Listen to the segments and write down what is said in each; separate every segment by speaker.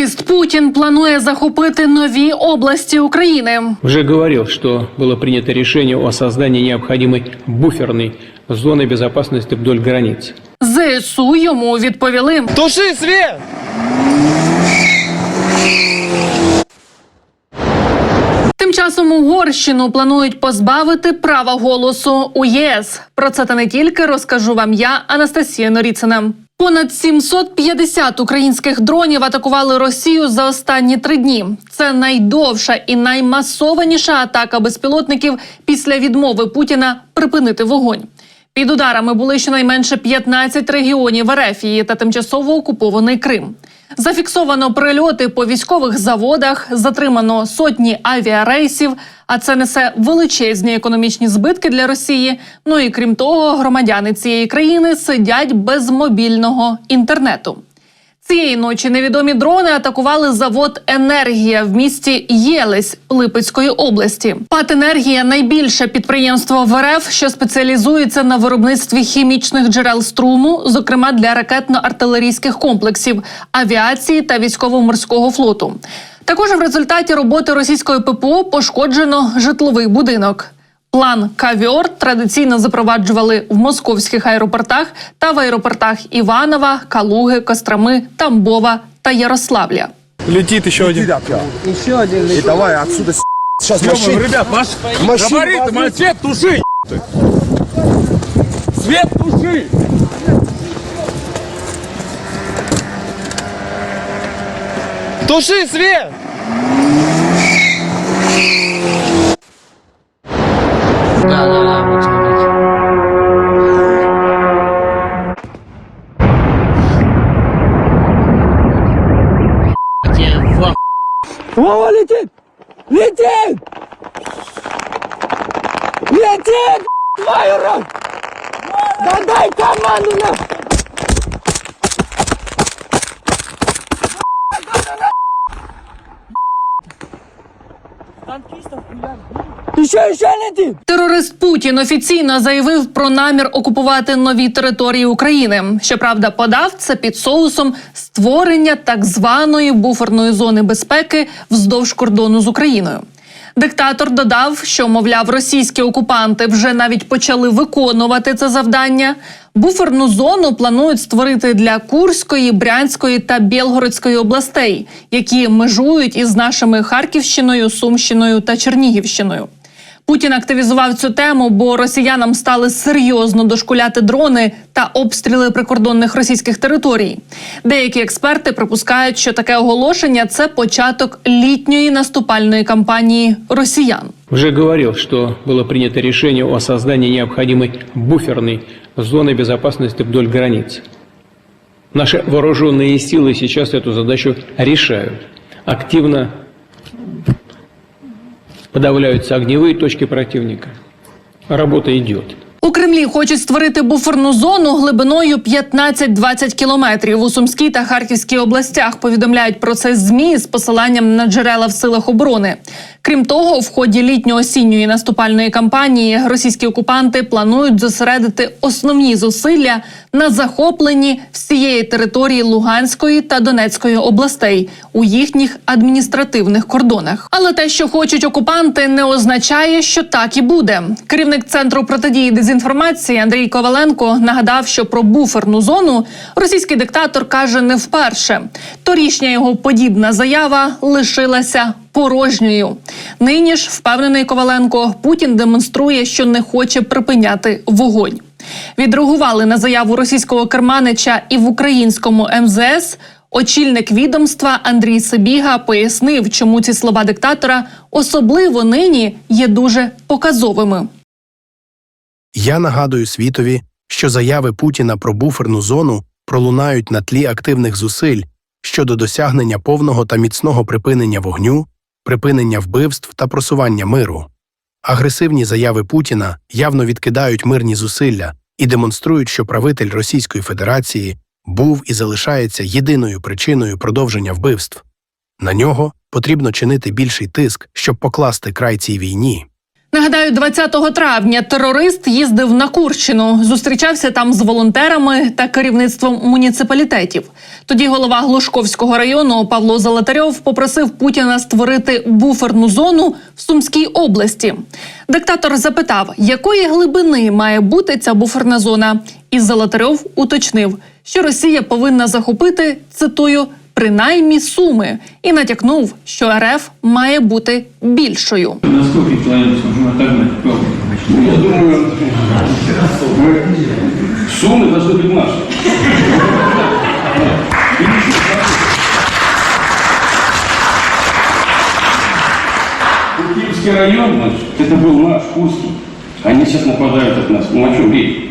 Speaker 1: Терорист Путін планує захопити нові області України.
Speaker 2: Уже говорил, что было принято решение о создании необходимой буферной зоны безопасности вдоль границ.
Speaker 1: ЗСУ йому відповіли.
Speaker 3: Туши свет!
Speaker 1: Тим часом Угорщину планують позбавити права голосу у ЄС. Про це та не тільки розкажу вам я, Анастасія Норіцина. Понад 750 українських дронів атакували Росію за останні три дні. Це найдовша і наймасованіша атака безпілотників після відмови Путіна припинити вогонь. Під ударами були щонайменше 15 регіонів Ерефії та тимчасово окупований Крим. Зафіксовано прильоти по військових заводах, затримано сотні авіарейсів. А це несе величезні економічні збитки для Росії. Ну і крім того, громадяни цієї країни сидять без мобільного інтернету. Цієї ночі невідомі дрони атакували завод Енергія в місті Єлесь Липецької області. ПАТ «Енергія» – найбільше підприємство в РФ, що спеціалізується на виробництві хімічних джерел струму, зокрема для ракетно-артилерійських комплексів, авіації та військово-морського флоту. Також в результаті роботи російської ППО пошкоджено житловий будинок. План Кавіор традиційно запроваджували в московських аеропортах та в аеропортах Іванова, Калуги, Костроми, Тамбова та Ярославля.
Speaker 3: Летит еще один.
Speaker 4: Еще один.
Speaker 5: И давай отсюда с- сейчас машин.
Speaker 3: ребят, наш
Speaker 5: Машин
Speaker 3: габарит,
Speaker 5: возьми.
Speaker 3: свет туши! Свет туши! Туши свет!
Speaker 4: Вова летит! Летит! Летит! Твою! Да дай команду на! Еще, не ти?
Speaker 1: Терорист Путін офіційно заявив про намір окупувати нові території України. Щоправда, подав це під соусом створення так званої буферної зони безпеки вздовж кордону з Україною. Диктатор додав, що мовляв, російські окупанти вже навіть почали виконувати це завдання. Буферну зону планують створити для Курської, Брянської та Білгородської областей, які межують із нашими Харківщиною, Сумщиною та Чернігівщиною. Путін активізував цю тему, бо росіянам стали серйозно дошкуляти дрони та обстріли прикордонних російських територій. Деякі експерти припускають, що таке оголошення це початок літньої наступальної кампанії росіян.
Speaker 2: Уже говорил, что было принято решение о создании необходимой буферной зоны безопасности вдоль границ. Наши вооруженные силы сейчас эту задачу решают. Активно подавляются огневые точки противника. Работа идет.
Speaker 1: У Кремлі хочуть створити буферну зону глибиною 15-20 кілометрів у Сумській та Харківській областях. Повідомляють про це змі з посиланням на джерела в силах оборони. Крім того, в ході літньо-осінньої наступальної кампанії російські окупанти планують зосередити основні зусилля на захопленні всієї території Луганської та Донецької областей у їхніх адміністративних кордонах. Але те, що хочуть окупанти, не означає, що так і буде. Керівник центру протидії дезінформації Андрій Коваленко нагадав, що про буферну зону російський диктатор каже не вперше. Торішня його подібна заява лишилася порожньою. Нині ж впевнений Коваленко, Путін демонструє, що не хоче припиняти вогонь. Відреагували на заяву російського керманича і в українському МЗС. Очільник відомства Андрій Сибіга пояснив, чому ці слова диктатора особливо нині є дуже показовими.
Speaker 6: Я нагадую світові, що заяви Путіна про буферну зону пролунають на тлі активних зусиль щодо досягнення повного та міцного припинення вогню, припинення вбивств та просування миру. Агресивні заяви Путіна явно відкидають мирні зусилля і демонструють, що правитель Російської Федерації був і залишається єдиною причиною продовження вбивств. На нього потрібно чинити більший тиск, щоб покласти край цій війні.
Speaker 1: Нагадаю, 20 травня терорист їздив на Курщину, зустрічався там з волонтерами та керівництвом муніципалітетів. Тоді голова Глушковського району Павло Золотарьов попросив Путіна створити буферну зону в Сумській області. Диктатор запитав, якої глибини має бути ця буферна зона, і Золотарьов уточнив, що Росія повинна захопити цитую принаймні суми, і натякнув, що РФ має бути більшою.
Speaker 7: На сколько километров можно отогнать? Я думаю, суммы должны быть наши. Киевский район, значит, это был наш, Курский. Они сейчас нападают от нас. Ну о чем речь?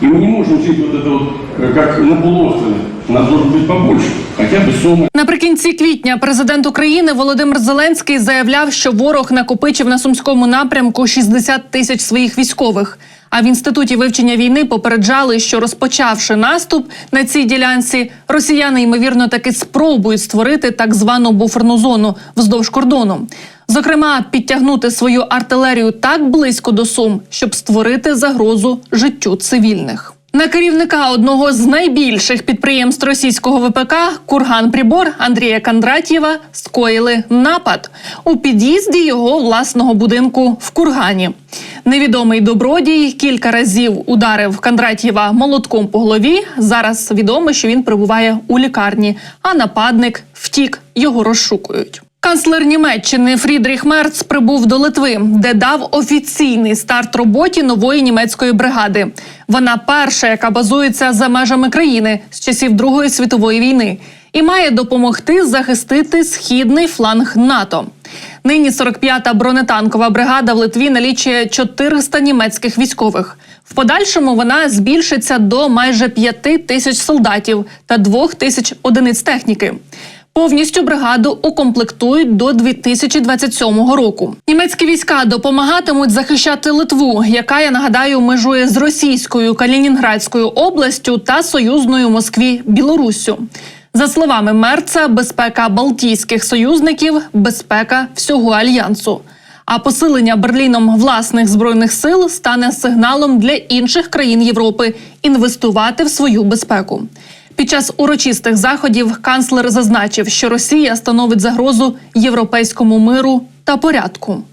Speaker 7: И мы не можем жить вот это вот, э, как на полуострове. Нас должно быть побольше. Хотя бы суммы.
Speaker 1: Наприкінці квітня президент України Володимир Зеленський заявляв, що ворог накопичив на сумському напрямку 60 тисяч своїх військових. А в інституті вивчення війни попереджали, що розпочавши наступ на цій ділянці, росіяни ймовірно таки спробують створити так звану буферну зону вздовж кордону. Зокрема, підтягнути свою артилерію так близько до Сум, щоб створити загрозу життю цивільних. На керівника одного з найбільших підприємств російського ВПК Курган Прибор Андрія Кондратєва скоїли напад у під'їзді його власного будинку в Кургані. Невідомий добродій кілька разів ударив Кондратєва молотком по голові. Зараз відомо, що він перебуває у лікарні, а нападник втік, його розшукують. Канцлер Німеччини Фрідріх Мерц прибув до Литви, де дав офіційний старт роботі нової німецької бригади. Вона перша, яка базується за межами країни з часів Другої світової війни, і має допомогти захистити східний фланг НАТО. Нині 45-та бронетанкова бригада в Литві налічує 400 німецьких військових. В подальшому вона збільшиться до майже 5 тисяч солдатів та 2 тисяч одиниць техніки. Повністю бригаду укомплектують до 2027 року. Німецькі війська допомагатимуть захищати Литву, яка я нагадаю межує з російською Калінінградською областю та союзною Москві Білоруссю. За словами Мерца, безпека Балтійських союзників безпека всього альянсу. А посилення Берліном власних збройних сил стане сигналом для інших країн Європи інвестувати в свою безпеку. Під час урочистих заходів канцлер зазначив, що Росія становить загрозу європейському миру та порядку.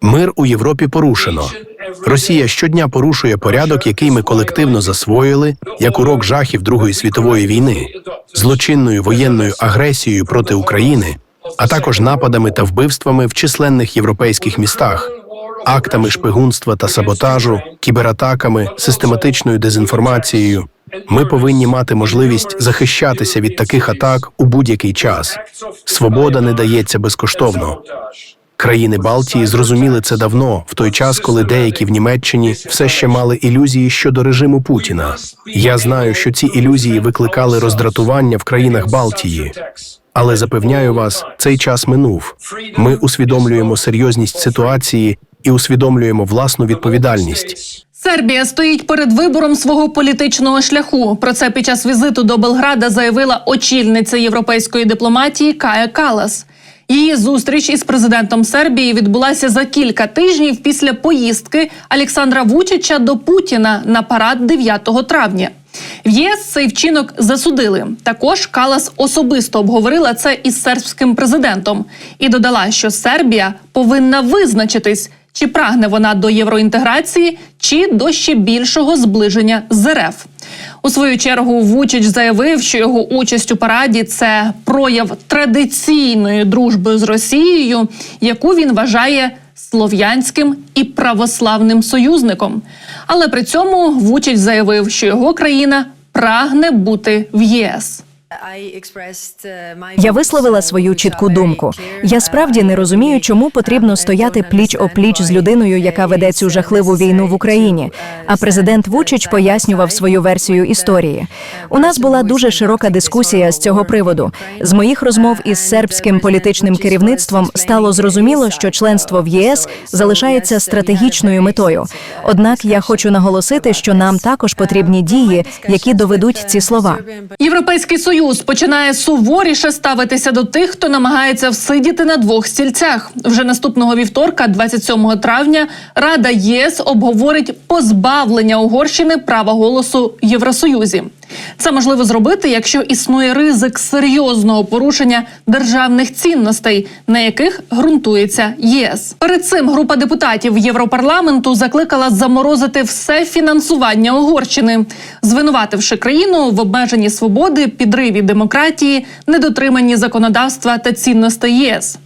Speaker 6: Мир у Європі порушено. Росія щодня порушує порядок, який ми колективно засвоїли як урок жахів Другої світової війни, злочинною воєнною агресією проти України, а також нападами та вбивствами в численних європейських містах, актами шпигунства та саботажу, кібератаками, систематичною дезінформацією. Ми повинні мати можливість захищатися від таких атак у будь-який час. Свобода не дається безкоштовно. Країни Балтії зрозуміли це давно, в той час, коли деякі в Німеччині все ще мали ілюзії щодо режиму Путіна. Я знаю, що ці ілюзії викликали роздратування в країнах Балтії. Але запевняю вас, цей час минув. Ми усвідомлюємо серйозність ситуації і усвідомлюємо власну відповідальність.
Speaker 1: Сербія стоїть перед вибором свого політичного шляху. Про це під час візиту до Белграда заявила очільниця європейської дипломатії Кая Калас. Її зустріч із президентом Сербії відбулася за кілька тижнів після поїздки Олександра Вучича до Путіна на парад 9 травня. В ЄС цей вчинок засудили. Також Калас особисто обговорила це із сербським президентом і додала, що Сербія повинна визначитись, чи прагне вона до євроінтеграції, чи до ще більшого зближення з РФ. У свою чергу Вучич заявив, що його участь у параді це прояв традиційної дружби з Росією, яку він вважає слов'янським і православним союзником. Але при цьому Вучич заявив, що його країна прагне бути в ЄС.
Speaker 8: Я висловила свою чітку думку. Я справді не розумію, чому потрібно стояти пліч опліч з людиною, яка веде цю жахливу війну в Україні. А президент Вучич пояснював свою версію історії. У нас була дуже широка дискусія з цього приводу. З моїх розмов із сербським політичним керівництвом стало зрозуміло, що членство в ЄС залишається стратегічною метою. Однак я хочу наголосити, що нам також потрібні дії, які доведуть ці слова.
Speaker 1: Європейський союз Євросоюз починає суворіше ставитися до тих, хто намагається всидіти на двох стільцях. Вже наступного вівторка, 27 травня, Рада ЄС обговорить позбавлення Угорщини права голосу Євросоюзі. Це можливо зробити, якщо існує ризик серйозного порушення державних цінностей, на яких ґрунтується ЄС. Перед цим група депутатів Європарламенту закликала заморозити все фінансування Угорщини, звинувативши країну в обмеженні свободи, підриві демократії, недотриманні законодавства та цінностей ЄС.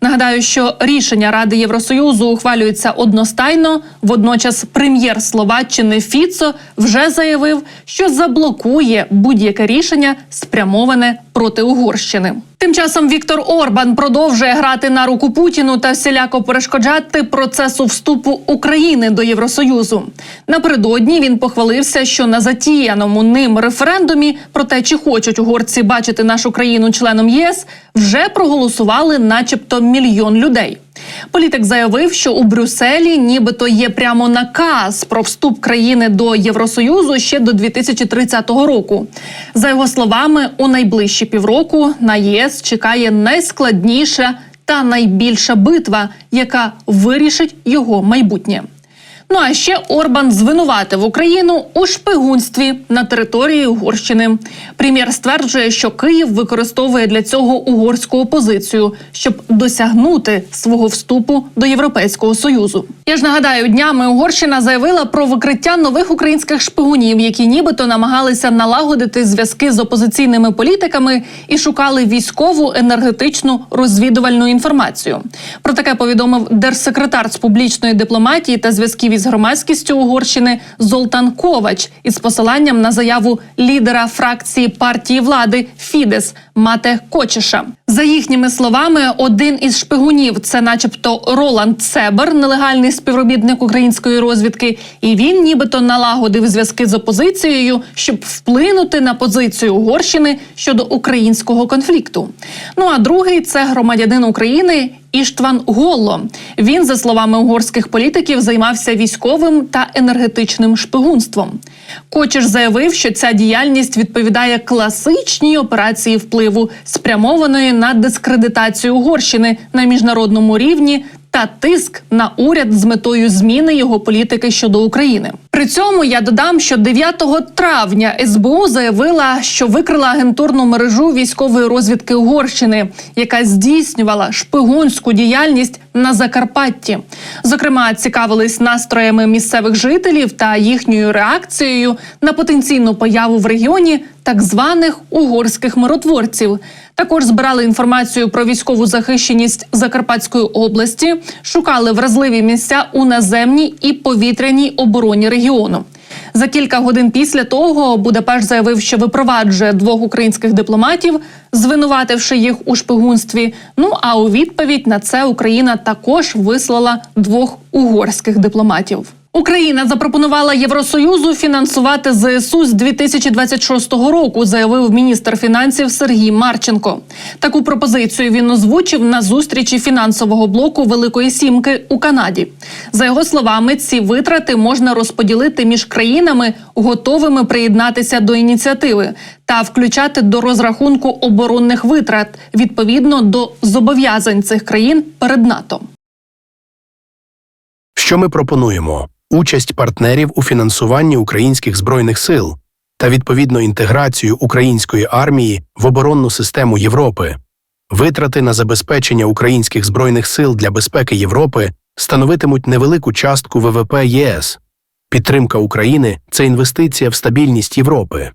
Speaker 1: Нагадаю, що рішення Ради Євросоюзу ухвалюється одностайно. Водночас, прем'єр Словаччини Фіцо вже заявив, що заблокує будь-яке рішення спрямоване проти Угорщини. Тим часом Віктор Орбан продовжує грати на руку Путіну та всіляко перешкоджати процесу вступу України до Євросоюзу. Напередодні він похвалився, що на затіяному ним референдумі про те, чи хочуть угорці бачити нашу країну членом ЄС, вже проголосували, начебто, мільйон людей. Політик заявив, що у Брюсселі нібито є прямо наказ про вступ країни до Євросоюзу ще до 2030 року. За його словами, у найближчі півроку на ЄС чекає найскладніша та найбільша битва, яка вирішить його майбутнє. Ну а ще Орбан звинуватив Україну у шпигунстві на території Угорщини. Прем'єр стверджує, що Київ використовує для цього угорську опозицію, щоб досягнути свого вступу до Європейського союзу. Я ж нагадаю, днями Угорщина заявила про викриття нових українських шпигунів, які нібито намагалися налагодити зв'язки з опозиційними політиками і шукали військову енергетичну розвідувальну інформацію. Про таке повідомив держсекретар з публічної дипломатії та зв'язків із громадськістю Угорщини Золтан Ковач із посиланням на заяву лідера фракції партії влади Фідес Мате Кочеша. За їхніми словами, один із шпигунів це, начебто, Роланд Цебер, нелегальний співробітник української розвідки, і він нібито налагодив зв'язки з опозицією, щоб вплинути на позицію Угорщини щодо українського конфлікту. Ну а другий це громадянин України. Іштван Голло. Він, за словами угорських політиків, займався військовим та енергетичним шпигунством. Кочеш заявив, що ця діяльність відповідає класичній операції впливу, спрямованої на дискредитацію Угорщини на міжнародному рівні та тиск на уряд з метою зміни його політики щодо України. При цьому я додам, що 9 травня СБУ заявила, що викрила агентурну мережу військової розвідки Угорщини, яка здійснювала шпигунську діяльність на Закарпатті. Зокрема, цікавились настроями місцевих жителів та їхньою реакцією на потенційну появу в регіоні так званих угорських миротворців. Також збирали інформацію про військову захищеність Закарпатської області, шукали вразливі місця у наземній і повітряній обороні регіону. За кілька годин після того Будапешт заявив, що випроваджує двох українських дипломатів, звинувативши їх у шпигунстві. Ну а у відповідь на це Україна також вислала двох угорських дипломатів. Україна запропонувала Євросоюзу фінансувати ЗСУ з 2026 року, заявив міністр фінансів Сергій Марченко. Таку пропозицію він озвучив на зустрічі фінансового блоку Великої Сімки у Канаді. За його словами, ці витрати можна розподілити між країнами, готовими приєднатися до ініціативи, та включати до розрахунку оборонних витрат відповідно до зобов'язань цих країн перед НАТО.
Speaker 6: Що ми пропонуємо? Участь партнерів у фінансуванні українських збройних сил та відповідно інтеграцію української армії в оборонну систему Європи. Витрати на забезпечення українських збройних сил для безпеки Європи становитимуть невелику частку ВВП ЄС. Підтримка України це інвестиція в стабільність Європи.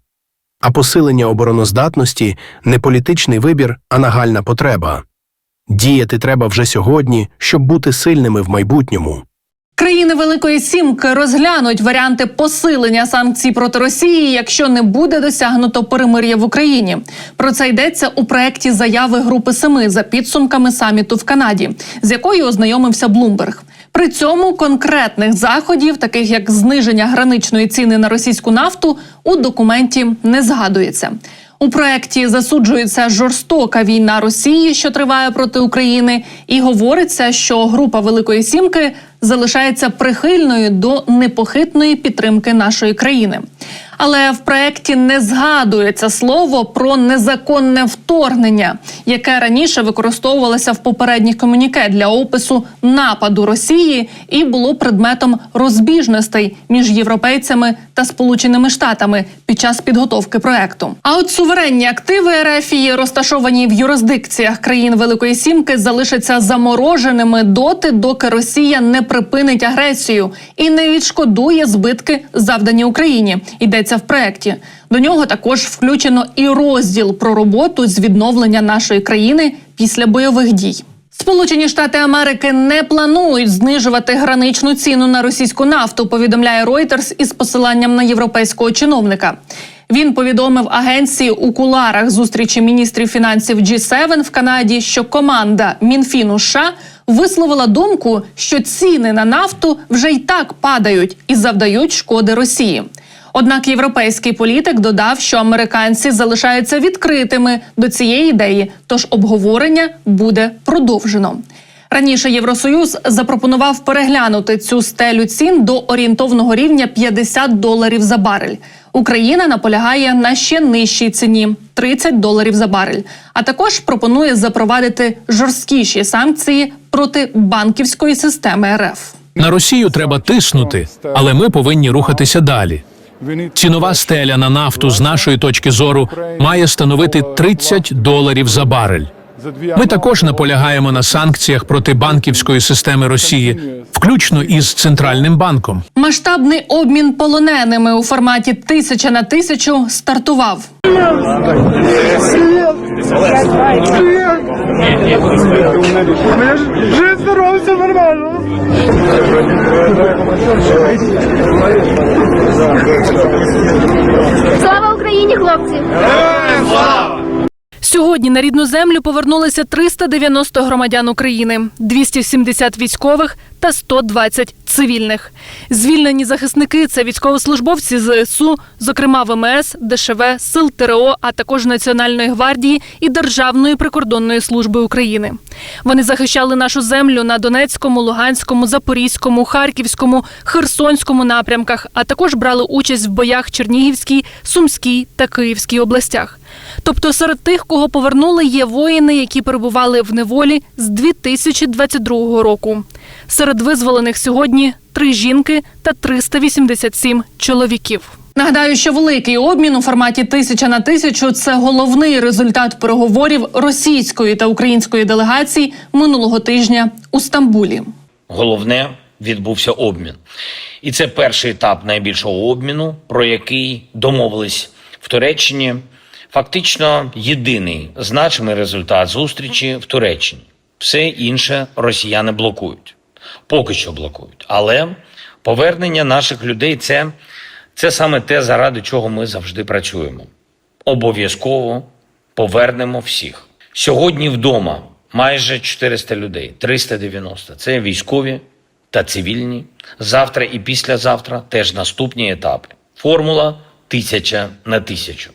Speaker 6: А посилення обороноздатності не політичний вибір, а нагальна потреба. Діяти треба вже сьогодні, щоб бути сильними в майбутньому.
Speaker 1: Країни Великої Сімки розглянуть варіанти посилення санкцій проти Росії, якщо не буде досягнуто перемир'я в Україні. Про це йдеться у проєкті заяви Групи Семи за підсумками саміту в Канаді, з якою ознайомився Блумберг. При цьому конкретних заходів, таких як зниження граничної ціни на російську нафту, у документі не згадується. У проєкті засуджується жорстока війна Росії, що триває проти України, і говориться, що група Великої Сімки залишається прихильною до непохитної підтримки нашої країни. Але в проєкті не згадується слово про незаконне вторгнення, яке раніше використовувалося в попередніх комуніке для опису нападу Росії і було предметом розбіжностей між європейцями та Сполученими Штатами під час підготовки проекту. А от суверенні активи РФ, розташовані в юрисдикціях країн Великої Сімки, залишаться замороженими доти, доки Росія не припинить агресію і не відшкодує збитки, завдані Україні. Йдеться в проекті. До нього також включено і розділ про роботу з відновлення нашої країни після бойових дій. Сполучені Штати Америки не планують знижувати граничну ціну на російську нафту. Повідомляє Reuters із посиланням на європейського чиновника. Він повідомив агенції у куларах зустрічі міністрів фінансів G7 в Канаді, що команда Мінфіну США висловила думку, що ціни на нафту вже й так падають і завдають шкоди Росії. Однак європейський політик додав, що американці залишаються відкритими до цієї ідеї, тож обговорення буде продовжено. Раніше Євросоюз запропонував переглянути цю стелю цін до орієнтовного рівня 50 доларів за барель. Україна наполягає на ще нижчій ціні 30 доларів за барель. А також пропонує запровадити жорсткіші санкції проти банківської системи РФ.
Speaker 9: На Росію треба тиснути, але ми повинні рухатися далі. Цінова стеля на нафту з нашої точки зору має становити 30 доларів за барель. Ми також наполягаємо на санкціях проти банківської системи Росії, включно із центральним банком.
Speaker 1: Масштабний обмін полоненими у форматі тисяча на тисячу стартував.
Speaker 3: Жив здоров, все нормально.
Speaker 10: Слава Україні, хлопці!
Speaker 1: Сьогодні на рідну землю повернулися 390 громадян України, 270 військових та 120 цивільних. Звільнені захисники це військовослужбовці ЗСУ, зокрема ВМС, ДШВ, Сил ТРО, а також Національної гвардії і Державної прикордонної служби України. Вони захищали нашу землю на Донецькому, Луганському, Запорізькому, Харківському, Херсонському напрямках, а також брали участь в боях Чернігівській, Сумській та Київській областях. Тобто серед тих, кого повернули, є воїни, які перебували в неволі з 2022 року. Серед визволених сьогодні три жінки та 387 чоловіків. Нагадаю, що великий обмін у форматі тисяча на тисячу це головний результат переговорів російської та української делегацій минулого тижня у Стамбулі.
Speaker 11: Головне відбувся обмін. І це перший етап найбільшого обміну, про який домовились в Туреччині. Фактично єдиний значимий результат зустрічі в Туреччині. Все інше росіяни блокують. Поки що блокують. Але повернення наших людей це, це саме те, заради чого ми завжди працюємо. Обов'язково повернемо всіх. Сьогодні вдома майже 400 людей, 390. Це військові та цивільні. Завтра і післязавтра теж наступні етапи. Формула тисяча на тисячу.